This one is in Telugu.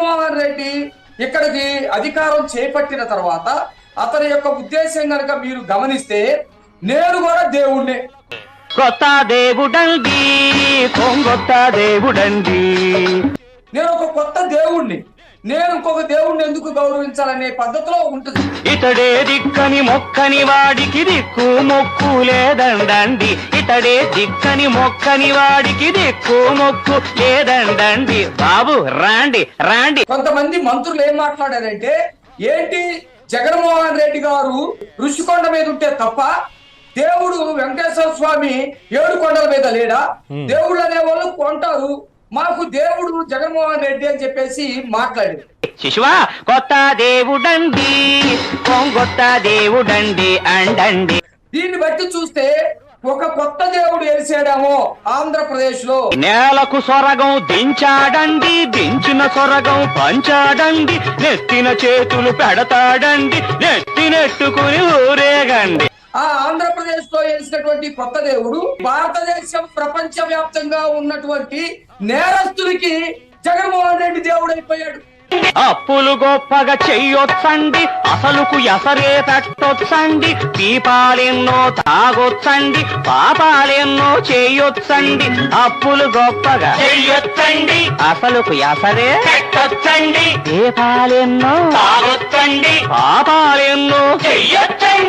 జగన్మోహన్ రెడ్డి ఇక్కడికి అధికారం చేపట్టిన తర్వాత అతని యొక్క ఉద్దేశం కనుక మీరు గమనిస్తే నేను కూడా దేవుణ్ణి. కొత్త దేవుడండి. నేను ఒక కొత్త దేవుణ్ణి. నేను ఇంకొక దేవుణ్ణి ఎందుకు గౌరవించాలనే పద్ధతిలో ఉంటుంది. ఇతడే దిక్కని మొక్కని వాడికి దిక్కు మొక్కు లేదండండి. ఇతడే దిక్కని మొక్కని వాడికి దిక్కు మొక్కు లేదండండి. బాబు రాండి రాండి. కొంతమంది మంత్రులు ఏం మాట్లాడారంటే ఏంటి జగన్మోహన్ రెడ్డి గారు ఋషికొండ మీద ఉంటే తప్ప దేవుడు వెంకటేశ్వర స్వామి ఏడు కొండల మీద లేడా? దేవుళ్ళు అనే వాళ్ళు కొంటారు. మాకు దేవుడు జగన్మోహన్ రెడ్డి అని చెప్పేసి మాట్లాడారు శిశువా కొత్త దేవుడండి కొంగొత్త దేవుడండి అండండి. దీన్ని బట్టి చూస్తే ఒక కొత్త దేవుడు వెలిసాడేమో ఆంధ్రప్రదేశ్లో నేలకు సొరగం దించాడండి దించిన సొరగం పంచాడండి నెత్తిన చేతులు పెడతాడండి నెత్తి నెట్టుకుని ఊరేగండి. ఆ ఆంధ్రప్రదేశ్లో వెలిసినటువంటి కొత్త దేవుడు భారతదేశం ప్రపంచ వ్యాప్తంగా ఉన్నటువంటి నేరస్తులకి జగన్మోహన్ రెడ్డి దేవుడు అయిపోయాడు అప్పులు గొప్పగా చెయ్యొచ్చండి అసలుకు ఎసరే తట్టొచ్చండి దీపాలెన్నో తాగొచ్చండి పాపాలెన్నో చేయొచ్చండి అప్పులు గొప్పగా చెయ్యొచ్చండి అసలుకు ఎసరే తట్టొచ్చండి దీపాలెన్నో తాగొచ్చండి పాపాలెన్నో చెయ్యొచ్చండి.